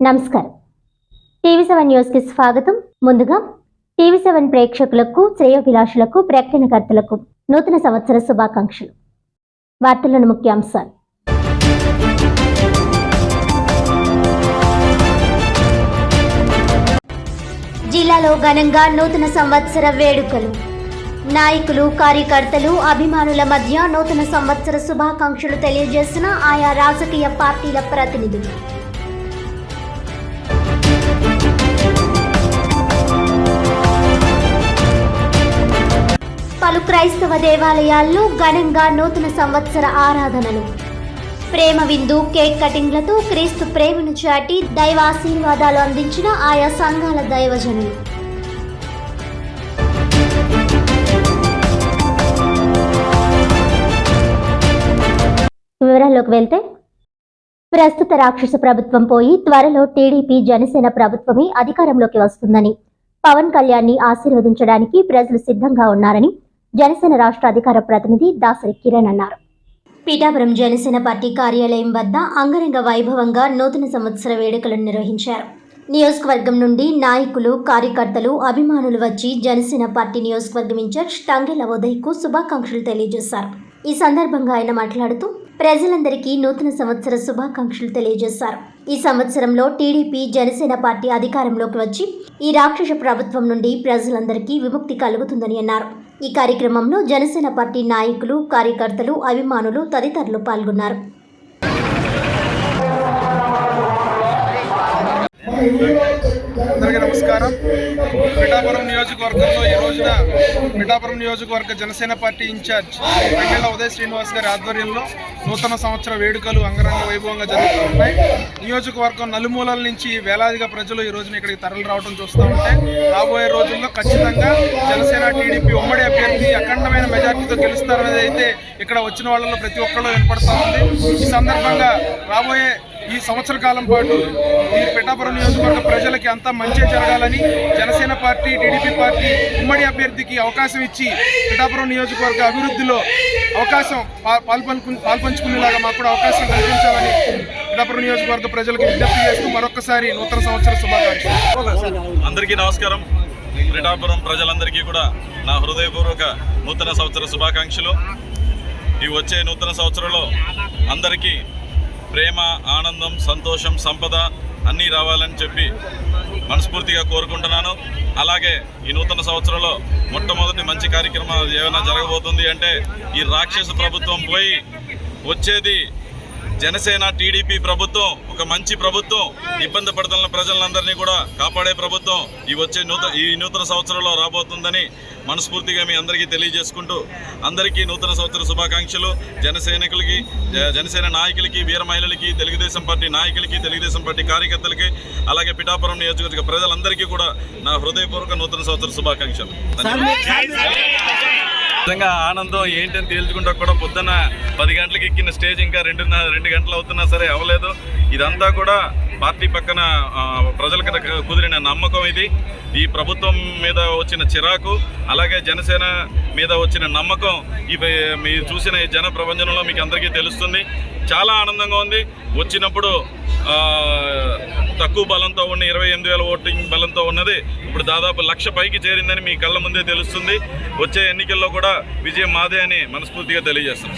నమస్కారం. TV seven న్యూస్కి స్వాగతం. ముందుగా టీవీ సెవెన్ ప్రేక్షకులకు శ్రేయోభిలాషులకు ప్రకటనకర్తలకు నూతన సంవత్సర శుభాకాంక్షలు. వార్తలను ముఖ్యాంశాలు జిల్లాలో ఘనంగా నూతన సంవత్సర వేడుకలు. నాయకులు కార్యకర్తలు అభిమానుల మధ్య నూతన సంవత్సర శుభాకాంక్షలు తెలియజేసిన ఆయా రాజకీయ పార్టీల ప్రతినిధులు. పలు క్రైస్తవ దేవాలయాల్లో ఘనంగా నూతన సంవత్సర ఆరాధనలు. ప్రేమ విందు కేక్ కటింగ్లతో క్రీస్తు ప్రేమను చాటి దైవాశీర్వాదాలు అందించిన ఆయా సంఘాల దైవజనులు. వివరాల్లోకి వెళ్తే ప్రస్తుత రాక్షస ప్రభుత్వం పోయి త్వరలో టీడీపీ జనసేన ప్రభుత్వమే అధికారంలోకి వస్తుందని పవన్ కళ్యాణ్ని ఆశీర్వదించడానికి ప్రజలు సిద్ధంగా ఉన్నారని జనసేన రాష్ట్ర అధికార ప్రతినిధి దాసరి కిరణ్ అన్నారు. పీఠాపురం జనసేన పార్టీ కార్యాలయం వద్ద అంగరంగ వైభవంగా నూతన సంవత్సర వేడుకలను నిర్వహించారు. నియోజకవర్గం నుండి నాయకులు కార్యకర్తలు అభిమానులు వచ్చి జనసేన పార్టీ నియోజకవర్గం ఇన్ఛార్జ్ తంగెల ఉదయ్కు శుభాకాంక్షలు తెలియజేశారు. ఈ సందర్భంగా ఆయన మాట్లాడుతూ ప్రజలందరికీ నూతన సంవత్సర శుభాకాంక్షలు తెలియజేశారు. ఈ సంవత్సరంలో టీడీపీ జనసేన పార్టీ అధికారంలోకి వచ్చి ఈ రాక్షస ప్రభుత్వం నుండి ప్రజలందరికీ విముక్తి కలుగుతుందని అన్నారు. ఈ కార్యక్రమంలో జనసేన పార్టీ నాయకులు కార్యకర్తలు అభిమానులు తదితరులు పాల్గొన్నారు. అందరికీ నమస్కారం. పిఠాపురం నియోజకవర్గంలో ఈ రోజున పిఠాపురం నియోజకవర్గ జనసేన పార్టీ ఇన్ఛార్జ్ వెంగళ ఉదయ శ్రీనివాస్ గారి ఆధ్వర్యంలో నూతన సంవత్సర వేడుకలు అంగరంగ వైభవంగా జరుగుతూ ఉన్నాయి. నియోజకవర్గం నలుమూలల నుంచి వేలాదిగా ప్రజలు ఈ రోజున ఇక్కడికి తరలి రావడం చూస్తూ ఉంటే రాబోయే రోజుల్లో ఖచ్చితంగా జనసేన టీడీపీ ఉమ్మడి అభ్యర్థి అఖండమైన మెజార్టీతో గెలుస్తారనేది అయితే ఇక్కడ వచ్చిన వాళ్ళలో ప్రతి ఒక్కళ్ళు వినపడతా ఉంది. ఈ సందర్భంగా రాబోయే ఈ సంవత్సర కాలం పాటు ఈ పిఠాపురం నియోజకవర్గ ప్రజలకి అంతా మంచి జరగాలని జనసేన పార్టీ టీడీపీ పార్టీ ఉమ్మడి అభ్యర్థికి అవకాశం ఇచ్చి పిఠాపురం నియోజకవర్గ అభివృద్ధిలో అవకాశం పా- పాల్పంచు పాల్పంచుకునేలాగా మాకు కూడా అవకాశం కల్పించాలని పిఠాపురం నియోజకవర్గ ప్రజలకు విజ్ఞప్తి చేస్తూ మరొకసారి నూతన సంవత్సర శుభాకాంక్షలు. అందరికీ నమస్కారం. పిఠాపురం ప్రజలందరికీ కూడా నా హృదయపూర్వక నూతన సంవత్సర శుభాకాంక్షలు. ఈ వచ్చే నూతన సంవత్సరంలో అందరికీ ప్రేమ ఆనందం సంతోషం సంపద అన్నీ రావాలని చెప్పి మనస్ఫూర్తిగా కోరుకుంటున్నాను. అలాగే ఈ నూతన సంవత్సరంలో మొట్టమొదటి మంచి కార్యక్రమాలు ఏమైనా జరగబోతుంది అంటే ఈ రాక్షస ప్రభుత్వం పోయి వచ్చేది జనసేన టీడీపీ ప్రభుత్వం ఒక మంచి ప్రభుత్వం. ఇబ్బంది పడుతున్న ప్రజలందరినీ కూడా కాపాడే ప్రభుత్వం ఈ వచ్చే నూతన ఈ నూతన సంవత్సరంలో రాబోతుందని మనస్ఫూర్తిగా మీ అందరికీ తెలియజేసుకుంటూ అందరికీ నూతన సంవత్సర శుభాకాంక్షలు. జనసైనికులకి జ- జనసేన నాయకులకి వీర మహిళలకి తెలుగుదేశం పార్టీ నాయకులకి తెలుగుదేశం పార్టీ కార్యకర్తలకి అలాగే పిఠాపురం నియోజకవర్గ ప్రజలందరికీ కూడా నా హృదయపూర్వక నూతన సంవత్సర శుభాకాంక్షలు. నిజంగా ఆనందం ఏంటని తేల్చుకుంటా కూడా పొద్దున్న పది గంటలకు ఎక్కిన స్టేజ్ ఇంకా రెండున్నర రెండు గంటలు అవుతున్నా సరే అవ్వలేదు ఇదంతా కూడా పార్టీ పక్కన ప్రజలకు కుదిరిన నమ్మకం ఇది. ఈ ప్రభుత్వం మీద వచ్చిన చిరాకు అలాగే జనసేన మీద వచ్చిన నమ్మకం ఇవి మీరు చూసిన ఈ జన ప్రపంచంలో మీకు అందరికీ తెలుస్తుంది. చాలా ఆనందంగా ఉంది. వచ్చినప్పుడు తక్కువ బలంతో ఉన్న ఇరవై ఎనిమిది వేల ఓటింగ్ బలంతో ఉన్నది. ఇప్పుడు దాదాపు లక్ష పైకి చేరిందని మీ కళ్ళ ముందే తెలుస్తుంది. వచ్చే ఎన్నికల్లో కూడా విజయం మాదే అని మనస్ఫూర్తిగా తెలియజేస్తుంది